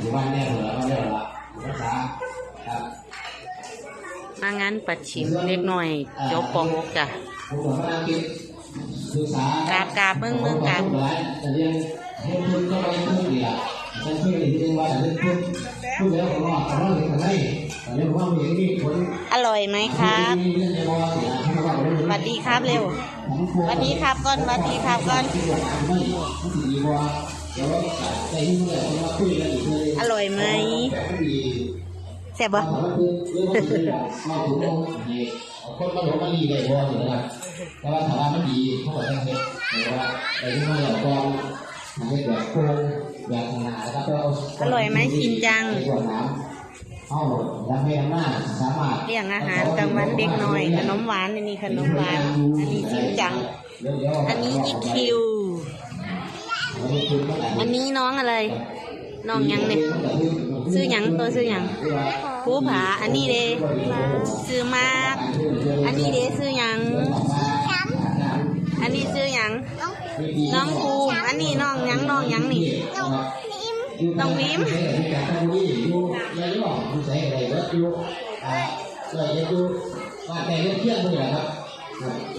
อยู่บ้านแม่เหรอบ้านแม่เหรอรักษาครับมางานปัดชิมเล็กหน่อยจบป .6 จ้ะผมบอกว่าคิดศึกษากราบกราบเบิ่งเบิ่งกราบแต่เรียนเรียนพูดก็ไปพูดดีอะฉันเชื่ออีกทีนึงว่าเรียนพูดพูดแล้วผมว่าผมว่าเรียนอะไรแต่เรียนว่ามีมีผลอร่อยไหมครับสวัสดีครับเร็วสวัสดีครับก่อนสวัสดีครับก่อน อร่อยไหมแซ่บบ่คนมาหลงมาดีเลยว่าอยู่นะครับแต่ว่าถามว่ามันดีเขาบอกยังไงแต่ว่าไอ้ที่มันหลอกกองมันไม่แบบโกงแบบหนาแล้วก็เอาอร่อยไหมกินจังเอาดับเบิลหน้าสามารถเลี้ยงอาหารกลางวันเด็กหน่อยขนมหวานอันนี้ขนมหวาน อันนี้ชิมจัง อันนี้อีคิว อันนี้น้องอะไร น้องยังเนี่ยซื้อยังตัวซื้อยังผู้ผาอันนี้เด้ซื้อมาก อันนี้เด้ซื้อยังอันนี้ซื้อยังน้องภูมิอันนี้น้องยังน้องยังนี่น้องพิมพ์อยู่ในหลอกอยู่ใส่อะไรแล้วอยู่อ่าแต่เรื่องเที่ยงเลยครับ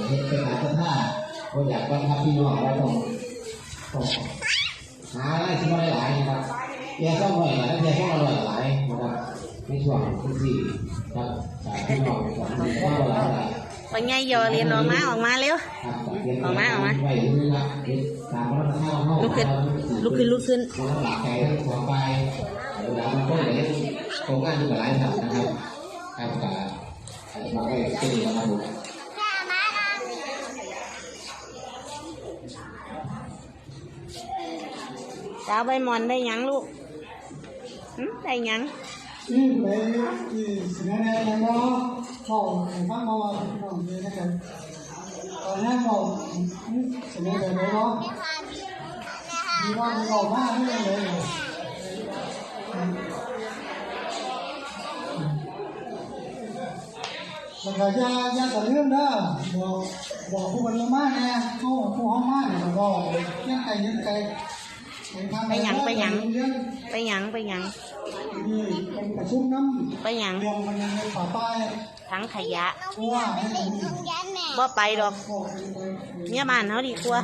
เห็นเป็นหาสท่าคนอยากบังคับพี่น้องเราต้องต้อง หาอะไรที่ไม่หลายนะครับแย่ต้องหน่อยนะแย่ต้องอร่อยหลายนะครับในช่วงที่สี่ครับพี่น้องสองคนก็หลายหลายปัญญายอเรียนออกมาออกมาเร็วออกมาออกมาลุกขึ้นลุกขึ้นลุกขึ้นคนหลักใจทั้งสอไปเวลามันก็เลยโครงการที่หลายแบบนะครับครับกับมาได้ที่นะครั สาวใบหมอนได้ยังลูกได้ยังที่ไปที่สิงห์แดงแล้วก็เข้าบ้านมอพี่น้องเลยนะครับตอนนี้เราสิงห์แดงแล้วก็มีว่ามีออกมาไม่เลยแล้วก็ยายาแต่เรื่องเด้อบอกบอกผู้บริมาเนี่ยผู้ผู้ห้องมาเนี่ยบอกเรื่องไก่เรื่องไก่ ไปหยังไปหยังเรื่องไปหยังไปหยังนี่เป็นประชุมน้ำไปหยังเรื่องมันยังในป่าป้ายทั้งขยะเพราะว่าให้ผมบ่ไปดอกบอกไปไปเมียบ้านเขาดีกว่า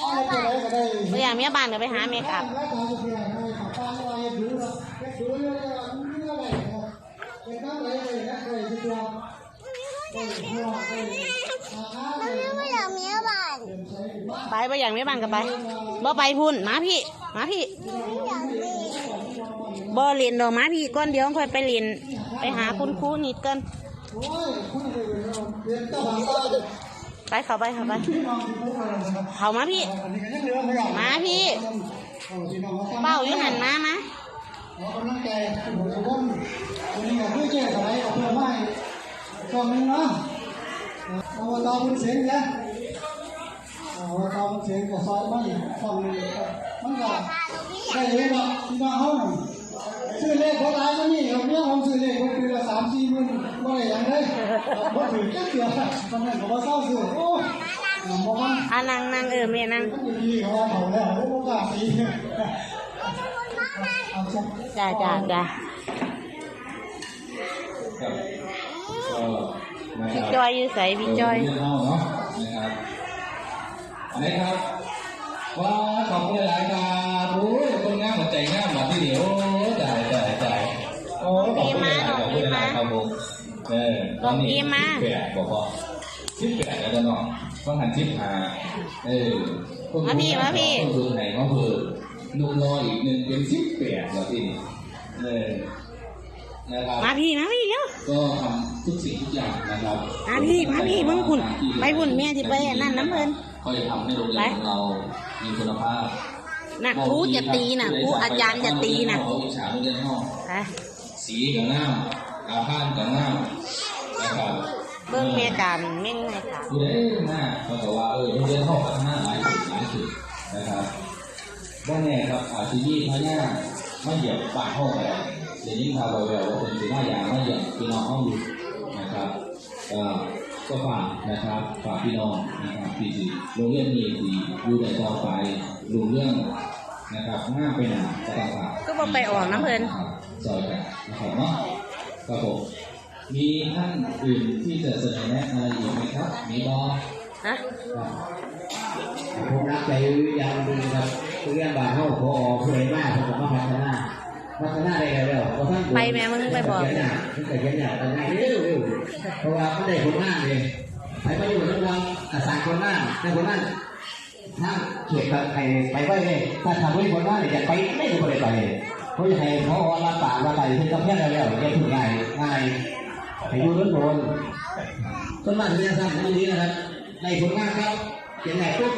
เอาไปได้ก็ได้บ่อยากเมียบ้านก็ไปหาเมคอัพแล้วก็จะเปลี่ยนให้ป่าป้ายว่าให้ดูนะดูเรื่องเรื่องอะไรครับเป็นตั้งไรเลยนะเลยทีเดียวโอ้ยหัวโอ้ยขาเลย ไม่อยากมีบ้าน ไปอย่ากเมียบ้านก็ไปบ่ไปพุ่นมาพี่มาพี่อยากมีบ่เรียนดอกมาพี่ก่อนเดียวค่อยไปเรียนไปหาคุณครูนิดก่อนไปเรียนตั้งป่าป้ายไปข้าไปเข้าไปเข้ามาพี่ มาพี่ เป้าอยู่หันมามาเรากำลังใจหัวจะว่นวันนี้ก็ด้วยเจ๊สไลาเพื่อไม่ช่วงนึงเนาะเอาตาบุญเสียงเนี่ย เอาตาบุญเสียงกับซอยไม่ช่วงนึงมันก็ได้เยอะเนาะพี่น้องเขาซื้อเลขคนร้ายก็มีครับเนี่ยผมซื้อเลขคนคือละสามสี่หมื่นว่าอะไรอย่างเลยว่าถือแค่เดียวตอนนั้นผมว่าเศร้าซื้อโอ้ยบอกว่าอ่านั่งนั่งเออแม่นั่งมันดีเขาเขาแล้วโอ้กล้าตีเอาจ้ะจ้าจ้าจ้าครับก็นะคพี่รับจอยอยู่ใส่พี่จอยเรื่องเล่าเนาะนะครับอั นนี้ครับว้าขอบคุณหลายครับโอ้ยคนงามหัวใจงามแบบที่เดียวจ่ายจ่ายจ่ายโอ้ขอบคุณหลายขอบคุณหลายครับผมเออตอนนี้แปดบอกว่าสิบแปดแล้วจะเนาะต้องหันสิบห้าเออคนดูไหนมาเพื่อลูกน้อยอีกหนึ่งเป็นสิบแปดแล้วที่นี่เออนะครับมาพี่มาพี่เร็วก็ทำทุกสิ่งทุกอย่างนะครับมาพี่มาพี่มึงคุณไปคุณแม่ที่ไปนั่นน้ำเพลิน ก็จะทำให้โรงเรียนของเรามีคุณภาพน่ะครูจะตีน่ะครูอาจารย์จะตีน่ะเขาอิจฉาโรงเรียนห้องไปสีกับหน้าอาพาธกับหน้านะครับเบิ้งแม่การเม่งแม่การดูได้หน้าเขาบอกว่าเออโรงเรียนห้องพัฒนาหลายจุดหลายจุดนะครับว่าแน่ครับอาชีพพญาไม่เหยียบปากห้องอะไรเดี๋ยวนี้พาไปแววว่าเป็นสีหน้ายางไม่เหยียบพี่น้องห้องอยู่นะครับก็ ก็ฝากนะครับฝากพี่น้องนะครับที่ที่โรงเรียนนี้ที่อยู่ในต่อไปโรงเรียนนะครับห้ามไปไหนก็ต้องฝากก็บ่ไปออกน้ำเพิ่นซอยกันนะครับเนาะครับผมมีท่านอื่นที่จะเสนอแนะอะไรอีกไหมครับ มีบอฮะผมรักใจอย่างหนึงครับเรื่องบาทเท่าพอผู้ใดมากผมก็พัฒนาพัฒนาได้แล้วเพราะท่านไปแม่มึงไปบอกเขียนเนี่ยมันแต่เขียนเนี่ยแต่ง่ายเร็วเร็วเพ ราะว่ามันได้ผลงานเลยไปมาอยู่ทั้งวันอาสาคนหน้าแต่คนนั้นถ้าเขียนกับใครไปไว้เลยถ้าทำไว้คนหน้าเนี่ยจะไปไม่ได้คนใดไปเพราะจะให้เขารับปากว่าอะไรเป็นกำแพงแล้วแล้วจะถึงง่ายง่ายให้อยู่โดนต้นไม้ที่นี่สร้างที่นี้นะครับ ในผลงานครับเขียนไหนปุ๊บ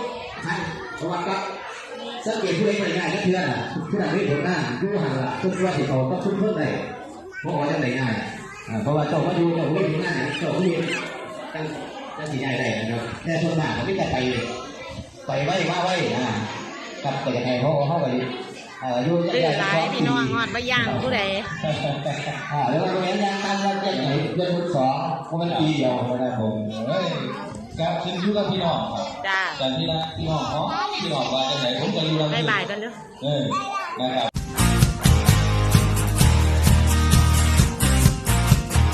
ท่านประวัติครับสังเกตผู้ใดไปง่ายก็เพื่อนอะผู้ใดไม่ผลงานผู้หันละทุกว่าที่เขาต้องทุกเพื่อนใดเพราะว่าจะไหนง่าย เพราะว่าเจ้ามาดูเจ้าไม่ถึงง่ายเจ้าไม่ตั้งตั้งสีใหญ่ได้นะครับแต่ส่วนมากเขาไม่ได้ไปไปไว้ว่าไว้อ่ากับแต่ยังไงเขาเขาไปเอ่ออยู่ดื้อหลายพี่น้องฮอดบ่ย่างผู้ใดอ่าแล้วเราเรียนยังกันเราจะไหนเรียนมุดสองเพราะมันปีเดียวนะครับผมเฮ้ยกับขึ้นอยู่กับพี่น้องครับจ้าการที่นะพี่น้องเขาพี่น้องว่าจะไหนผมก็อยู่ลำบ๊ายบายกันเด้อเออนะครับ